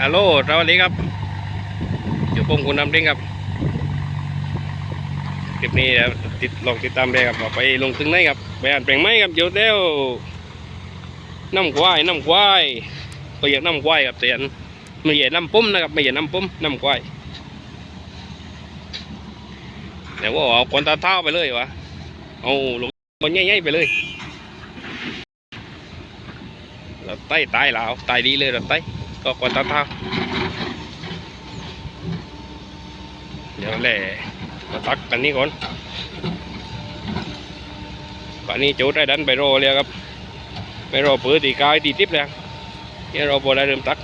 ฮัลโหลสวัสดีครับ อยู่ผมคุณน้ำเด้งครับ คลิปนี้นะติดลองติดตามได้ครับว่าไปลงถึงไหนครับ ไปอ่านแปลงไม้ครับเดี๋ยวเดี๋ยวน้ำควายน้ำควายก็อยากน้ำควายครับแต่อันไม่ใช่น้ำปุ้มนะครับไม่ใช่น้ำปุ้มน้ำควายแต่ว่าเอาคนตาเท้าไปเลยวะเอาลงคนใหญ่ๆไปเลยเราไต่ตายแล้วตายดีเลยเราไต่ ก็คนตาเท้าเดี๋ยวแหละมาตักกันนี้ก่อนกันนี้จุดได้ดันไปรอเลยครับไปรอปื้อตีกายตีทิพย์เลยนี่เราพอได้เริ่มตัก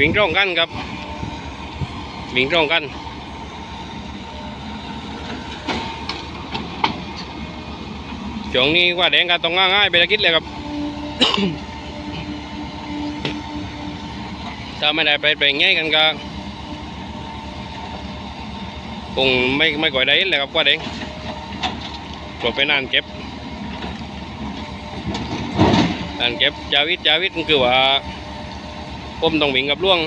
วิ่งตรงกันครับวิ่งตรงกันช่วงนี้ว่าแดงกันต้องง่ายๆไปละกิดเลยครับ ถ้าไม่ได้ไปแปง่ายกันก็คงไม่ไม่ก่อยได้เลยครับว่าแดงกดไปนานเก็บนานเก็บจาวิทจาวิทคือว่า ผมต้องวิ่งกับล่วง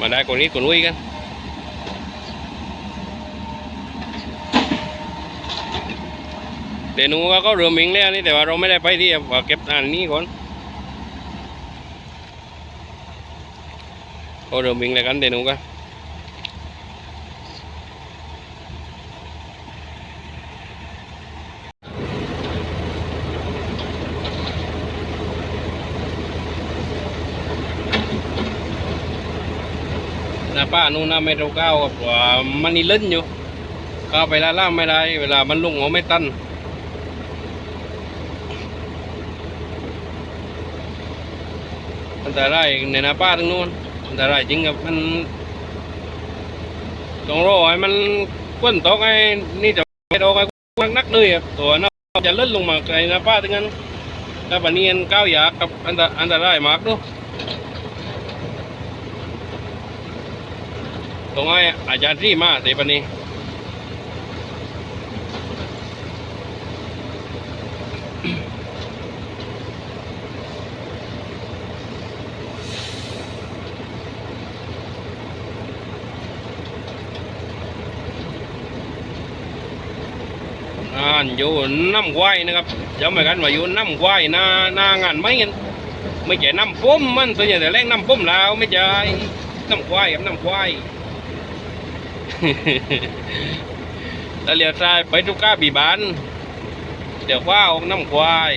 มาได้คนนี้คนนุ้ยกันเดี๋ยวนูว่าก็เริ่มวิ่งแล้วนี่แต่ว่าเราไม่ได้ไปที่ว่าเก็บอันนี้ก่อนก็เริ่มวิ่งแล้วกันเดี๋ยวนูก็ ป้านู่นนะไม่เราก้าวกับว่ามันนี่เล่นอยู่ก้าไปละล่าไม่ได้ เวลามันลงหัวไม่ตันอันตรายในนาป้าทั้งนู้นอันตรายจริงครับมันต้องรอให้มันก้นตกไอ้นี่จะไม่โดนไอ้นักเลยครับตัวน่าจะเล่นลงมาไอ้นาป้าทั้งนั้นถ้าปนี้ก้าวอยากกับอันตรอันตรายมากเด้วย ตรงไอ้อาจารย์ที่มาเตปันนี้อ่านอยู่น้ำควายนะครับจำไว้กันว่าอยู่น้ำควายหน้าหน้างานไม่เงินไม่ใช่น้ำปุ้มมันตัวนใหญ่แต่แรงน้ำปุ้มแล้วไม่ใช่น้ำควายกับน้ำควาย แล้วเลี้ยวซ้ายไปทุกก้าบีบานเดี๋ยวว่าออกน้ำควาย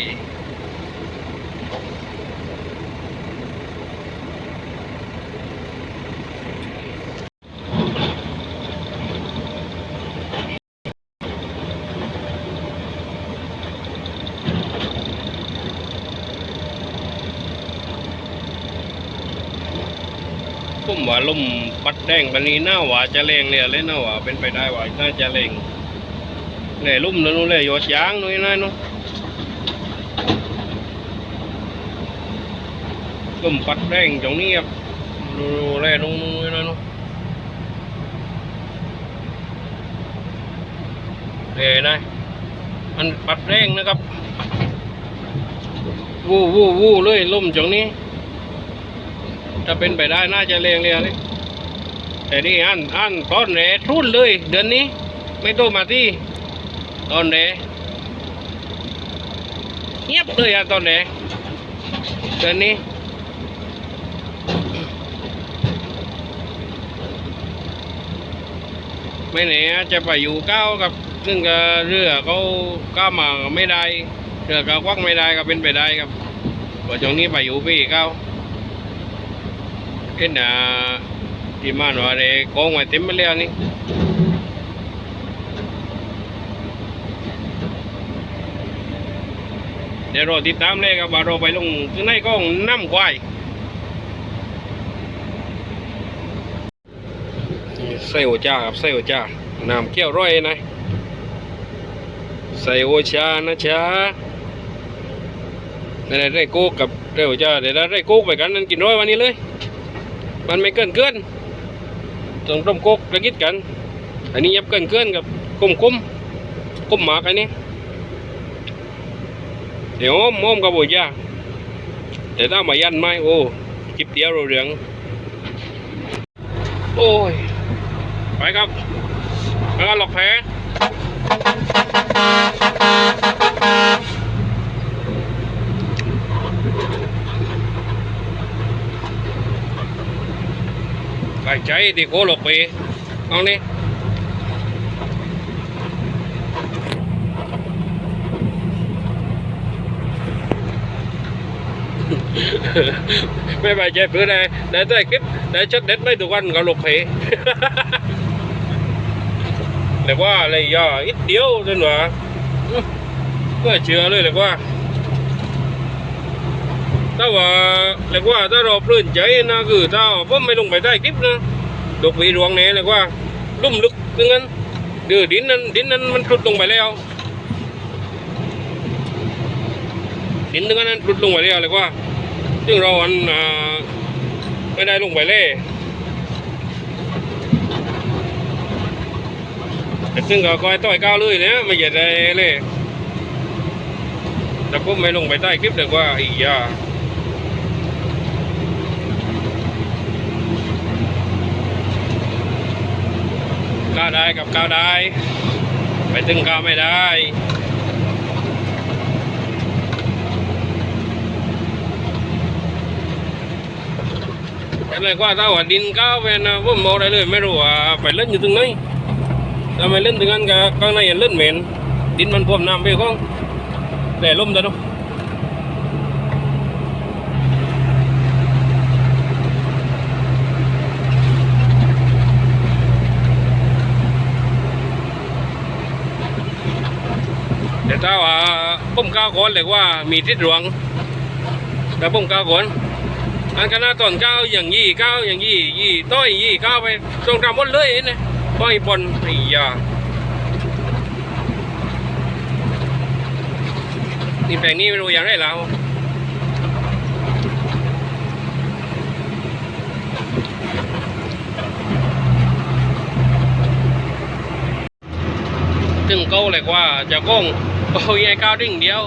มว่าลมปัดแดงปนนี้น่าหวาจะแรงเลยเลยหน่าหวาเป็นไปได้ว่าน่าจะแรงเนี่ยลุ่มแล้วนู้นเลยโยดยางนู้นนั่นนู้นลมปัดแดงตรงนี้ครับดูแลตรงนู้นนั่นนู้นเฮ้ยนายมันปัดแรงนะครับ วู้วู้วู้เลยลุ่มตรงนี้ ถ้าเป็นไปได้น่าจะเรียงเรียงเลยแต่นี่อันอันตอนแรกรุ่นเลย เดือนนี้ ไม่ต้องมาที่ตอนแรเงียบเลยอะตอนแรเดือนนี้ไม่ไหนจะไปอยู่เก้ากับซึ่งก็เรือเขาก้ามาไม่ได้เรือก็ควักไม่ได้ก็เป็นไปได้ครับว่าช่วงนี้ไปอยู่พี่เก้า cái nà thì mà nó để có ngoài tím mới leo đi เดี๋ยวรอติดตามเลยครับว่าเราไปลงข้างในกล้องน้ำควายใส่หั มันไม่เกินเกินต้องต้มกกระกิดกัน อันนี้ยับเกินเกินกับกุ้มกุ้มกุ้มหมากอันนี้เดี๋ยวมอมกับโอยาแต่ถ้ามายันไม่โอ้จิบเดียวเราเหลืองโอ้ย ไปครับแล้วก็หลอกแพ้ ไก่ใจ thì cố lột bị con đi ไม่ไปใจพื้นได้ได้ได้คลิปได้ช็อตเด็ดไม่ทุกวันก็หลบเพแต่ว่าอะไรย่อ ít điếu nên là ก็เชื่อเลยเลยว่า ถ้าว่าเลยกว่าถ้าเราปลื้นใจนะคือถ้าผมไม่ลงไปได้คลิปนะดอกวีรวงเนี่ยเลยกว่าลุ่มลึกถึงนั้นเดือดินนั้นดินนั้นมันทุดลงไปแล้วดินถึงนั้นทุดลงไปแล้วเลยกว่าซึ่งเราอันอไม่ได้ลงไปเลยแต่ซึ่งก็คอยต่อยก้าวเลยเนี่ยไม่ใช่ได้เลยแต่ผมไม่ลงไปใต้คลิปเลยว่าอียา ก้าวได้กับก้าวได้ ไปถึงก้าวไม่ได้อะไรก็ถ้าว่าดินก้าวไปนะผมมองได้เลยไม่รู้ว่าไปเล่นอยู่ตรงไหนทำไมเล่นถึงนั้นก็ข้างในยังเล่นเหม็นดินมันพรมน้ำไปข้องแต่ลมจะดูแต่ ถ้าว่าผมก้าวก่อนเลยว่ามีทิศหลวงแต่ผมก้าวก่อนอันคณะตอนก้าวอย่างยี่ก้าวอย่างยี่ยี่ต้อยยี่ก้าวไปตรงตามหมดเลยนะป้อยบอลไอ้ยานี่แปลงนี้ไม่รู้อย่างไรแล้วถึงเก้าเลยว่าจะก้อง เอาใหญ่ก้าวดิ่งเดียว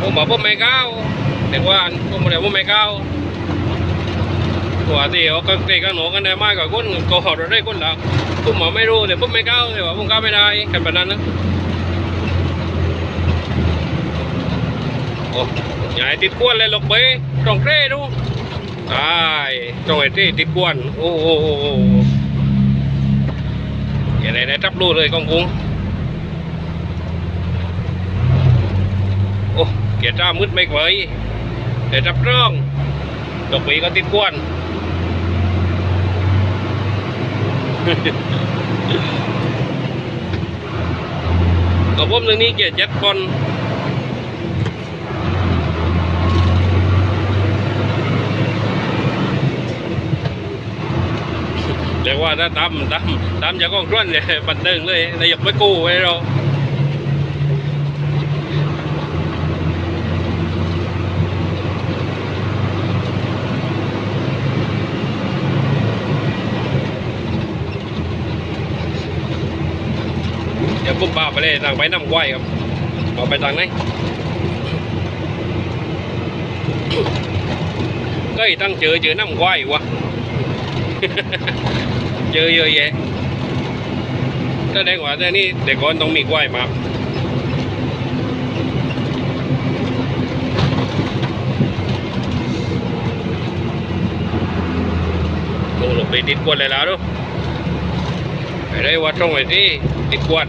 ผมบอกผมไม่ก้าวแต่ว่าผมบอกผมไม่ก้าวว่าที่เขาก็เตะกันหนูกันได้มากกว่าคนก็หอดได้คนละผมหมอไม่รู้แต่ผมไม่ก้าวแต่ว่าผมก้าวไม่ได้กันแบบนั้นนะโอ้ยายติดกวนเลยหลกไปตรงเต้ดูตายตรงไอ้เต้ติดกวน โอ้โหอย่าได้ได้จับรู้เลยกองกุ้ง อ้เกียร์จ้ามืดไม่ไหวแต่จับร่องดอกปีก็ติดกวนกับผมเรื่องนี้เกียรติเจ็ดคนแต่ว่าถ้าตามตามตามจากกองทุนเนี่ยบันเทิงเลยนายกไม่กู้ไว้เรา ดี๋ยวปุ๊บป้าไปเลยทางไปน้ำไหวครับออกไปทางไหนก็อีตั้งเจอเจอน้ำไหววะเจอเยอะแยะแสดงว่าแต่นี่แต่ก่อนต้องมีกล้วยมาลงไปติดกวนเลยแล้วดูไปได้วัดตรงไปที่ติดกวน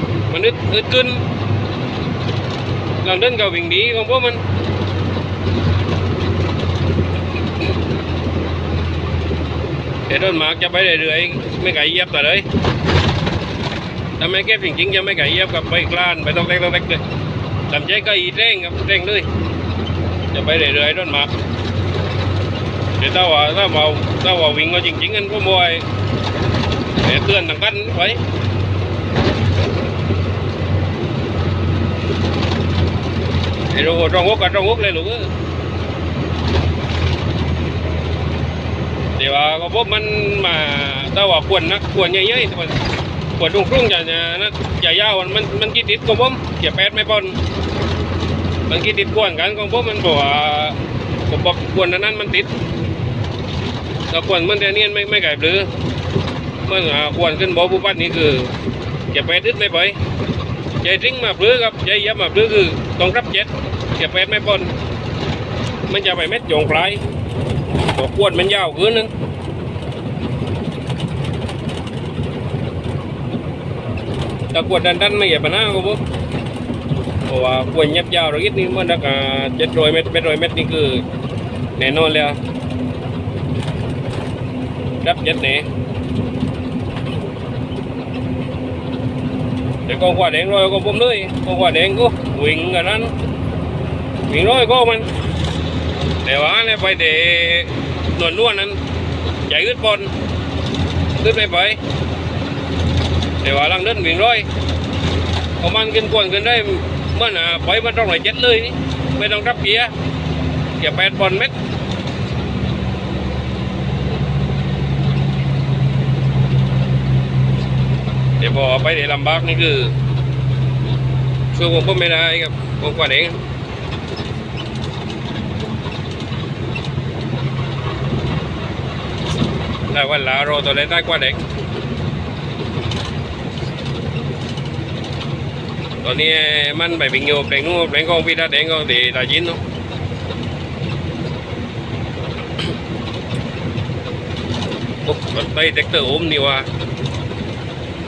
มันอึดอึดขึ้นเราเดินกับวิ่งดีของพวกมันเดินหมากจะไปเรื่อยๆไม่ไก่เยียบแต่เลยทำไมแก้ผิงจริงจะไม่ไก่เยียบกับไปกล้านไปต้องเล็กต้องเล็กเลยทำใจก็อีเร่งครับเร่งเลยจะไปเรื่อยๆเดินหมากเดี๋ยวถ้าว่าถ้าว่าถ้าว่าวิ่งก็จริงๆกันพวกมวยเดี๋ยวเตือนต่างกันไว้ ไอ้โรตรงงกกับตรงงกเลยลูกเดี๋ยวก็พบมันมาถ้าว่าควรนักควรเยอะๆแต่ว่าควรตรงครุ่งจะจะนะจะยาวมันมันมันกี่ติดของผมเกี่ยแปดไม่ปอนมันกี่ติดกวนกันของผมมันบอกว่าผมบอกควรอันนั้นมันติดถ้าควรมันแต่เนียนไม่ไม่ไก่หรือมันอ่าควรขึ้นบอผู้ปั้นนี่คือเกี่ยแปดติดไม่ไป ใจริ้งมาเปลือครับใจยับมาเปลือคือต้องรับเจ็ดเก็บเป็ดไม่ปนมันจะไปเม็ดโยงปลายตัวขวดมันยาวเกินนึงถ้าขวดดันดันไม่เหยียบปัญหาครับผมเพราะว่าขวดยับยาวเราอีกนี่มันดักเจ็ดร้อยเมตรแปดร้อยเมตรนี่คือแน่นอนแล้วรับเจ็ดแน่แต่ย ก็ผมเลยกองขวาแดงก็วิ่งกันนั้นวิ่งร้อยก็มันแต่ว่าเนี่ยไปเดนวลนวลนั้นใหญ่ขึ้นบอลขึ้นไปไปแต่ว่าลังเดินวิ่งร้อยเอามันขึ้นกวนขึ้นได้เมื่อน่ะไปมันต้องไหลเจ็ดเลยนี่ไม่ต้องรับเกียร์เกียร์แปดบอลเม็ดเดี๋ยว พอไปเดี๋ยวลำบากนี่คือคือผมก็ไม่ได้ครับผมกว่าเองได้วันละโรตัวเล็กได้กว่าเด็ก ตอนนี้มันไปวิ่งอยู่แปลงนู้นแปลงกองพี่ตาแดงก็ดีตาจินเนาะโอ้รถไฟแท็กเตอร์โอมนี่ว่า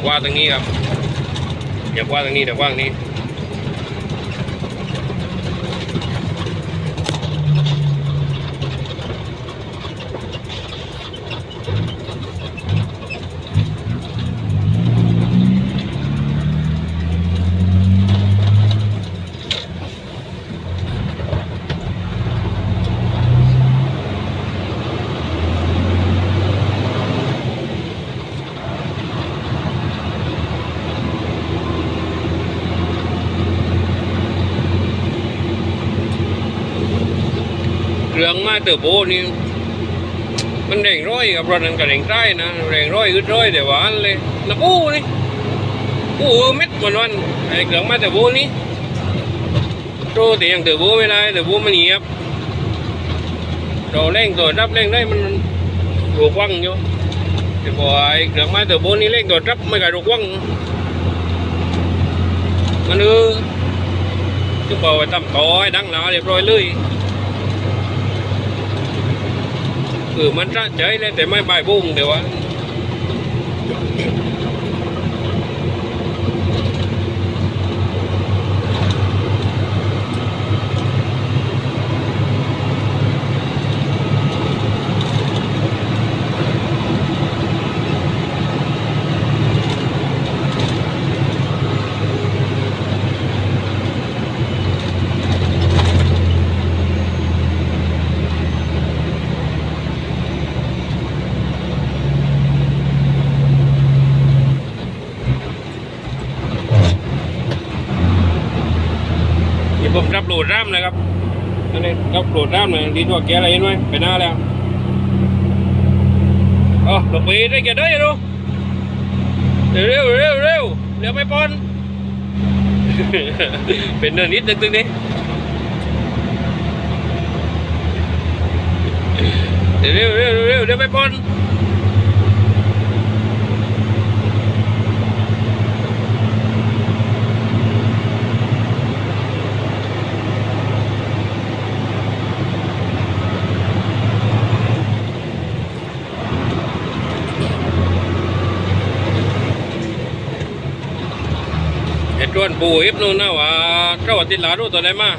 เดียวในรังไม่เหมือนเคยอย่าโกงโรไปไหนดูอย่างนี้คลิปไปไหนระวังนี่เดี๋ยวว่าตรงนี้ครับเดี๋ยวกว้างตรงนี้เดี๋ยวกว้างนี้ เครื่องม้เตอร์โบนี่มันแรงร้อยกับรถนั้นก็แรงใต้นะแรงร้อยอึดร้อยแต่หวานเลยนะปูนี่ปูเม็ดวันวันไอ้เครื่องม้เตอร์โบนี่โตแต่ยังเตอร์โบไม่ได้เตอร์โบมันเหยียบเราเร่งตัวรับเร่งได้มันรูกวังอยู่แต่พอไอ้เครื่องม้เตอร์โบนี่เร่งตัวรับไม่กล้ารูกวังมันเออจุ๊บเอาไว้ตั้มต่อให้ดังหนาเรียบร้อยเลย คือมันจะใจเลยแต่ไม่บายบุ้งเดี๋ยววะนี่ผมรับโหลดร่ำนะครับอันนี้รับโหลด มีตัวแกอะไรเห็นไหมไปหน้าแล้วอ๋อหลบไปได้แกได้ดูเร็วเร็วเร็วเร็วเร็วไม่ปอน เป็นเนินนิดตึงตึงนี่เร็วเร็วเร็วเร็วเร็วไม่ปอน ไอ้จวนปูอิบนู่นนะว่าเข้าติดลาดูตัวไหนมา เ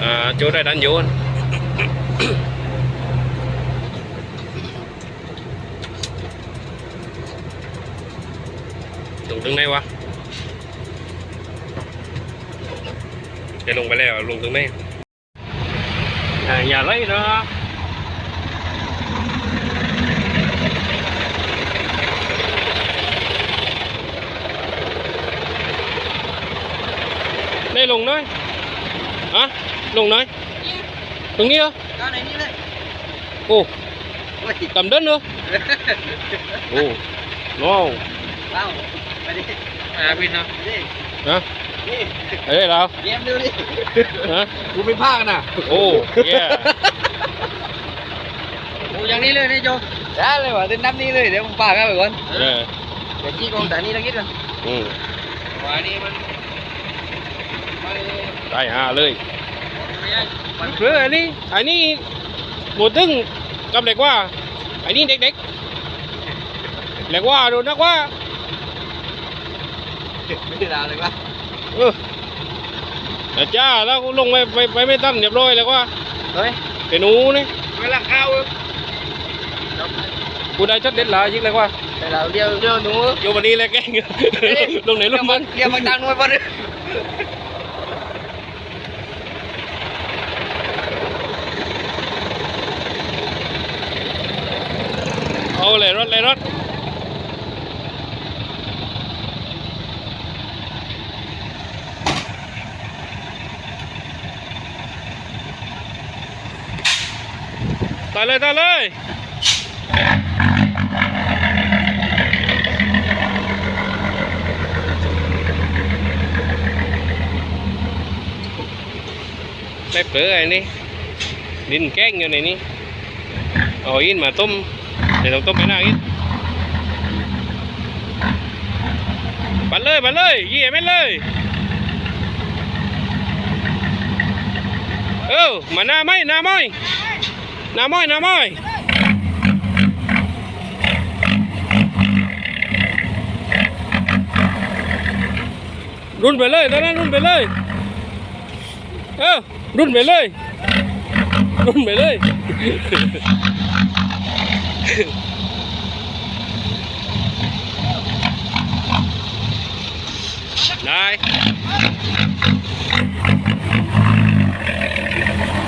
à, chỗ này đánh vô anh tụng tương này quá, để lùng phải leo lùng tương này. À, nhà lấy đó. Đây lùng đấy hả? à? ำเดินเหรอโอ้น้อง bao. Mày đi. À, Vin hả? Đi. ฮะ Đi. เอ้ยเรา Đi em đưa đi. ฮะกูเป็นผ้ากันน่ะ โอ้เย่กูอย่างนี้เลยนี่โจได้เลยว่ะเต้นน้ำนี้เลยเดี๋ยวผมปากกันไปก่อนเออเดี๋ยวจี้กองแต่นี่ตะกี้กันอืมว่านี่มันมันตายห่าเลย ไม่ใช่มันเรืออันนี้อันนี้หมดตึงกับเด็กว่า อันนี้เด็กๆเด็กว่าดูนักว่าไม่ได้ด่าเลยว่ะเออแต่จ้าแล้วลงไปไปไปไม่ตั้งเรียบร้อยแล้วว่าเฮ้ยเป็นหนูนี่เวลาเข้ากูได้ชัดเด็ดหลายยิงเลยว่าแต่เราเดียวเดียวหนูอยู่วันนี้เลยแกล้งลงไหนลงมันเรียกมาตังหน่วยป่ะเนี่ เอาเลยรถเลยรถตายเลยตายเลยได้เปลือยนี่ดินแก้งอยู่ในนี้เอาอินมาต้ม ดี๋ยวต้องต้มไปหน้าอินปัดเลยปัดเลยยี่ไม่เลยเออมาหน้าไม้หน้าไม้หน้าไม้หน้าไม้รุ่นไปเลยตอนนั้นรุ่นไปเลยเออรุ่นไปเลยรุ่นไปเลย đây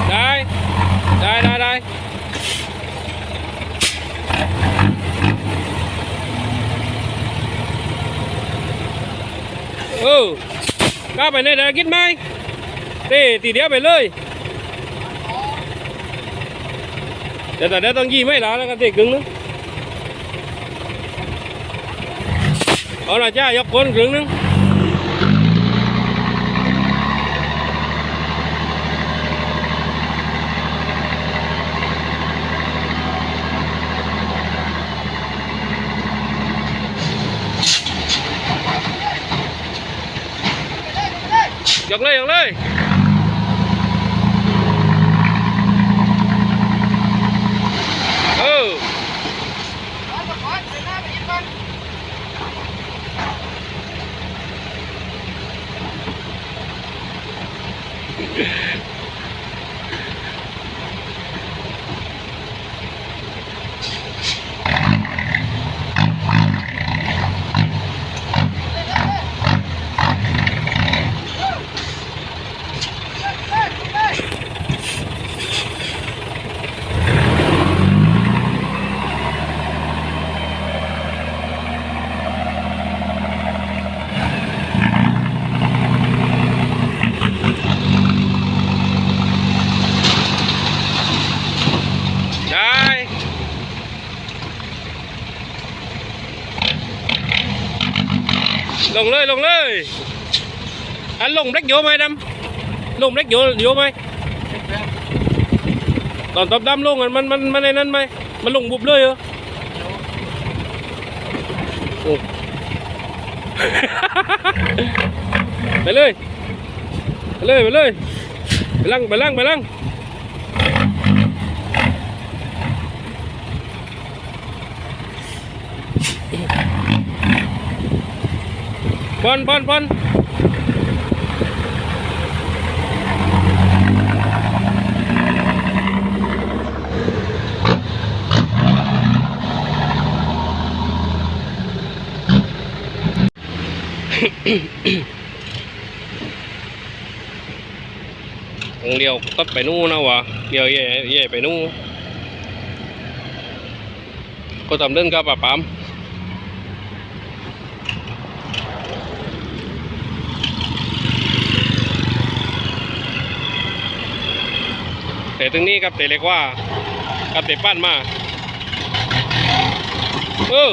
đây đây đây đây ừ. Các bạn này đã kết mai để tỉ đĩa về lơi. เดี๋ยวกินไหมเต้ตีเดียวไปเลยเดี๋ยวแต่เดี๋ยวต้องยี่ไม่ละแล้วก็เตะกึ่งนึงเอาละจ้ายกคนกึ่งนึงยกเลยยกเลยเออได้ ลงเลยลงเลยอันลงเล็กโยไหมดำลงเล็กโยโยไหมตอนตบดำลงอันมัน มันมันในนั้นไหมมันลงบุบเลยเหรอโอ้ไปเลเปเลยไปลังไปลังไปลังปอนปอนปอนองเดียวตัดไปนู่นนะวะเดียวเย่เย่ไปนู่นก็ทำเรื่องกับป่าปาม แต่ตรงนี้ครับแต่เล็กว่ากับแต่ปั้นมาเออ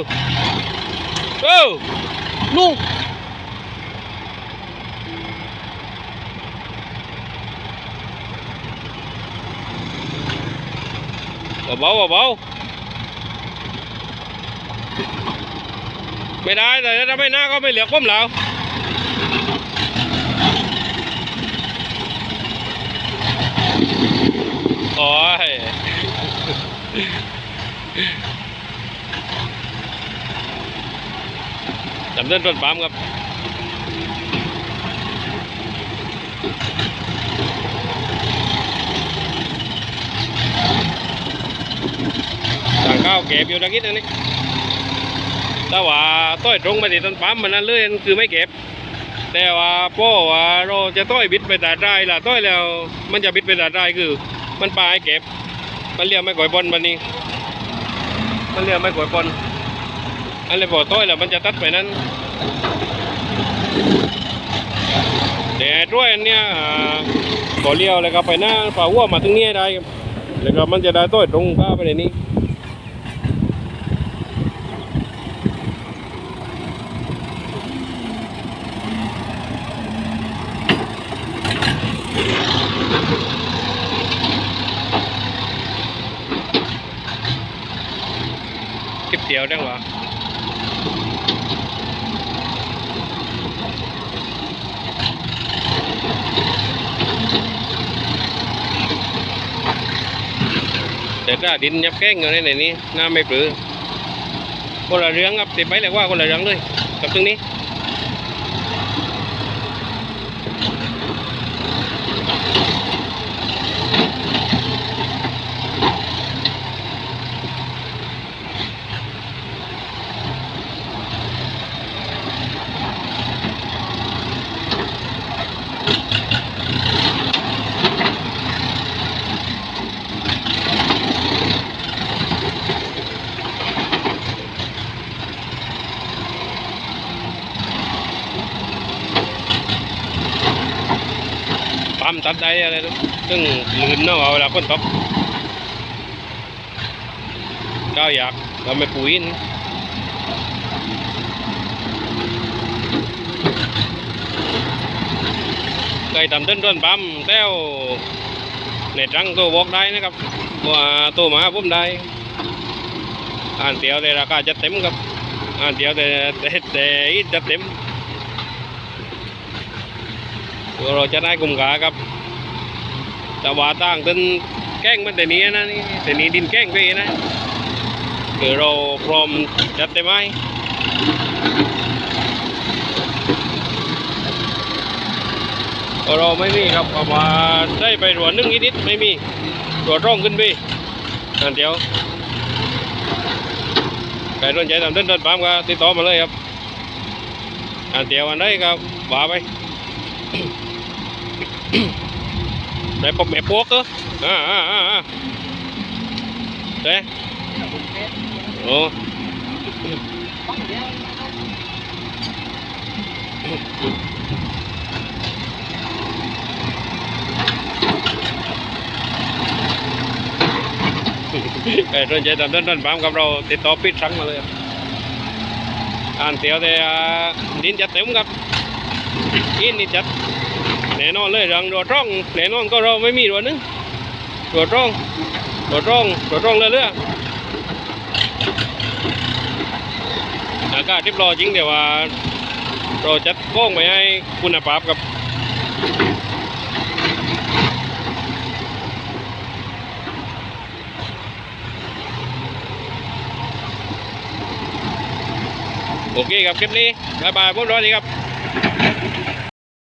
เออลุงเบาเบาไม่ได้แต่ถ้าไม่น่าก็ไม่เหลือก้มแล้ว โอ้ยจำเดินต้นปาล์มครับต่างข้าวเก็บอยู่ตะกี้นั่นนี่แต่ว่าต้อยตรงไปที่ต้นปาล์มมันนั่นเลยคือไม่เก็บ แต่ว่าพ่อว่าเราจะต้อยบิดไปตาใจล่ะต้อยแล้ว มันจะบิดไปตาใจคือ มันปลาให้เก็บ มันเรียกไม่ก่อยบอลมันนี้ มันเรียกไม่ก่อยบอลอันเลยพอต้อยแล้วมันจะตัดไปนั้นแต่ด้วยอันเนี้ยก่อเลี้ยวแล้วก็ไปหน้าฝ่าวัวมาถึงนี้ได้ แล้วก็มันจะได้ต้อยตรงก้าไปในนี้ คลิปเดีย วได้หวะแต่ถ้าดินยับแก้งอยู่ในไหนนี้น้าไม่ปลือคนละเรื่องครับติดไปเลยว่าคนละเรื่องเลยกับตรงนี้ ปั๊มตัดได้อะไรทุก ซึ่งลื่นเนาะเอาเวลาฝนตกก็อยากเราไม่ปุ๋ยนเคยทำต้นต้นปั๊มแต้วในตรังตัวบอกได้นะครับว่าตัวหมาผมได้อ่านเตียวแต่ราคาจะเต็มครับอ่านเตียวแต่แต่แต่อีจะเต็มเราจะได้กลุ่มกาครับ แต่ว่าตั้งต้นแกล้งมันแต่นี้นะนี่แต่นี้ดินแกล้งไปนะคือเราพร้อมจัดได้ไหมเราไม่มีครับเพราะว่าได้ไปรัวนึ่งนิดๆไม่มีรัวร่องขึ้นไปนั่นเดียวใครสนใจทำต้นต้นปามก็ติดต่อมาเลยครับอันเดียวอันได้ครับว่าไป Đấy bọc mẹ bố cơ À à à à Đấy Ồ Cái rồi chạy tầm đến đến bám gặp rồi thì to pít trắng mà lên Anh tiểu thì à, đến chặt tém gặp In đi chặt แน่นอนเลยเรื่องรัวร่องแน่นอนก็เราไม่มีรัวนึงรัวร่องรัวร่องรัวร่องเรื่อยๆอากาศเรียบร้อยจริงแต่ว่า เราจัดกล้องไปให้คุณภาพกับโอเคครับคลิปนี้บายบายพวกเราดีครับ